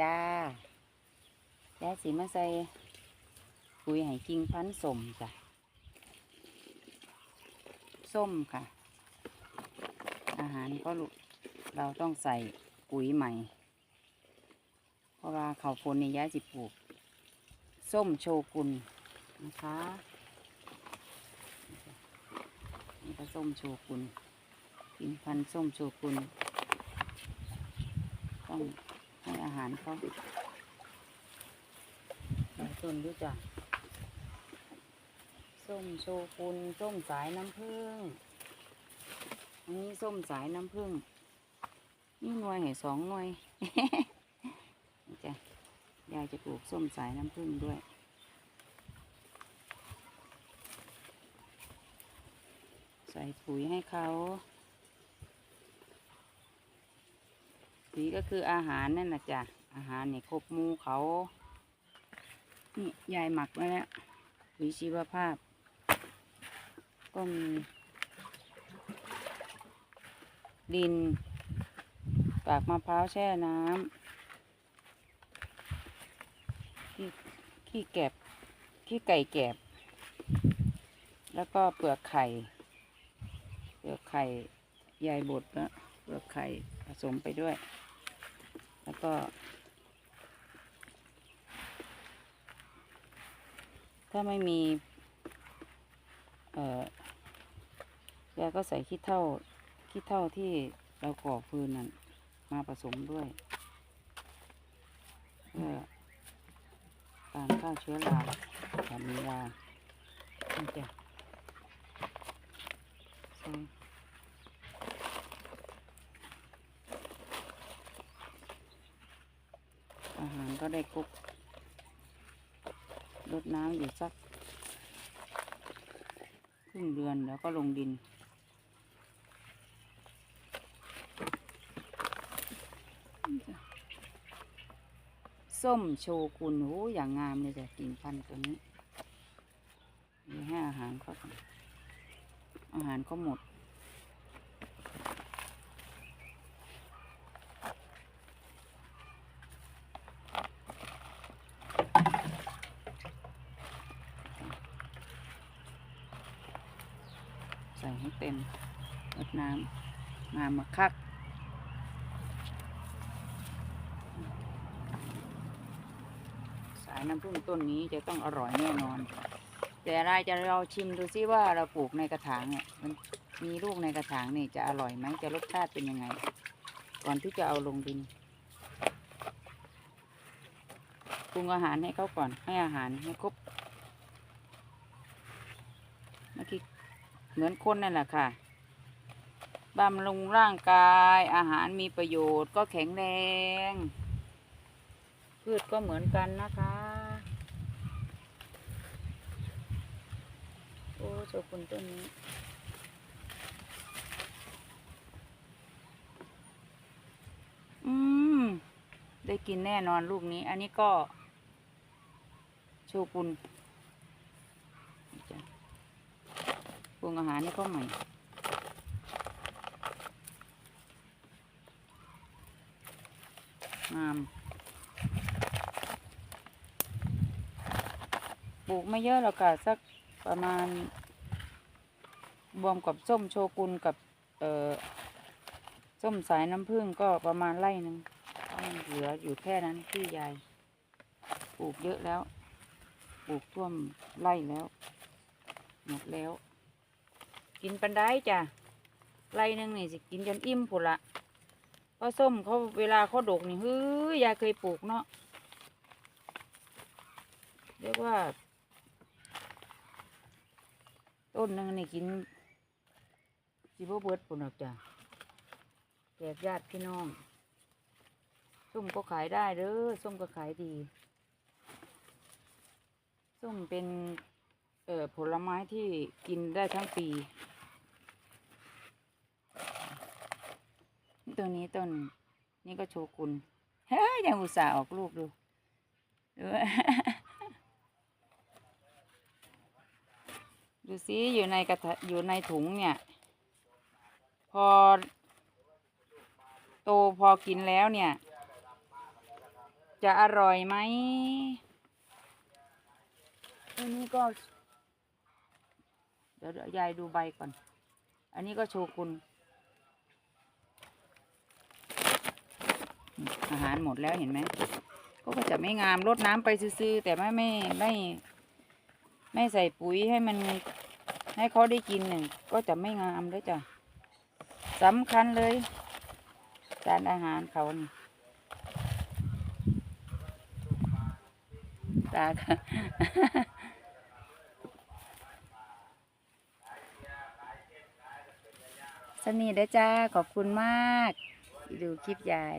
จ้าแล้วสีมาใส่ปุ๋ยไห้กิ่งพันธุ์สมจ้ะส้มค่ะ อาหารก็ลุเราต้องใส่ปุ๋ยใหม่ เพราะว่าเขาฝนในย้ายสิปลูก ส้มโชกุนนะคะนี่ก็ส้มโชกุนกิ่งพันธุ์ส้มโชกุนต้อง ห้อาหารเขาหลายต้นด้จ้ะส้มโชกุนส้มสายน้ำผึ้งอันนี้ส้มสายน้ำผึ้งนี่หน่วยให้สองหน่วยจ้ะยายจะปลูกส้มสายน้ำผึ้งด้วยใส่ปุ๋ยให้เขา สีก็คืออาหารนั่นแหละจ้ะ อาหารเนี่ยครบมูเขา นี่ยายหมักไว้แล้วปุ๋ยชีวภาพ ก็มีดินกากมะพร้าวแช่น้ำขี้ขี้แกบขี้ไก่แกบ แล้วก็เปลือกไข่ เปลือกไข่ยายบดแล้วเปลือกไข่ผสมไปด้วย แล้วก็ ถ้าไม่มี เอ่อยาก็ใส่ขี้เท่าขี้เท่าที่เราก่อฟืนนั่นมาผสมด้วยเพื่อการฆ่าเชื้อราแบบนี้ว่านี่จ้ะใส่ อาหารก็ได้ครบรดน้ำอยู่สักครึ่งเดือนแล้วก็ลงดิน ส้มโชกุนโอ้อย่างงามเลยแต่กิ่งพันธุ์ตัวนี้มีให้อาหารเขาอนอาหารเขาหมด ส่ให้เต็มรดน้ำมามาคักสายน้ำผึ้งต้นนี้จะต้องอร่อยแน่นอน แต่เราจะเราชิมดูซิว่าเราปลูกในกระถางเนี่ยมันมีลูกในกระถางนี่จะอร่อยไหมจะรสชาติเป็นยังไง ก่อนที่จะเอาลงดินปรุงอาหารให้เขาก่อนให้อาหารให้ครบเมื่อกี้ เหมือนคนนั่นแหละค่ะบำรุงร่างกายอาหารมีประโยชน์ก็แข็งแรง พืชก็เหมือนกันนะคะ โอ้โชกุนต้นนี้อืม ได้กินแน่นอนลูกนี้ อันนี้ก็โชกุนจ้ะป รุงอาหารให้เขาใหม่ งาม ปลูกไม่เยอะหรอกค่ะสักประมาณ รวมกับส้มโชกุนกับ เอ่อ ส้มสายน้ำผึ้งก็ประมาณไร่หนึ่งเหลืออยู่แค่นั้นที่ยายปลูกเยอะแล้ว ปลูกท่วมไร่แล้ว หมดแล้ว กินปันได้จ้ะไร่หนึ่งนี่สิกินจนอิ่มผุนละเพราะส้มเขาเวลาเขาดกนี่เฮ้ยยายเคยปลูกเนาะเรียกว่า ต้นหนึงนี่กินสิบเบิดปุ่นหรอกจ้ะแจกญาติพี่น้องส้มก็ขายได้เด้อส้มก็ขายดีส้มเป็นเอ่อผลไม้ที่กินได้ทั้งปี ตัวนี้ต้น นี่ก็โชกุนเฮ้ยยังอุตส่าห์ออกลูกดูดูดูสิอยู่ในกระถะอยู่ในถุงเนี่ย พอ โตพอกินแล้วเนี่ย จะอร่อยไหมอันนี้ก็ เดี๋ยวเดี๋ยวยายดูใบก่อน อันนี้ก็โชกุน อาหารหมดแล้วเห็นไหมก็จะไม่งามรดน้ำไปซื่อแต่ไม่ไม่ไม่ไม่ใส่ปุ๋ยให้มันให้เขาได้กินหนึ่งก็จะไม่งามเลยจ้ะสำคัญเลยจานอาหารเขานี่ตาสนีเด้อจ้าขอบคุณมาก ดูคลิปยาย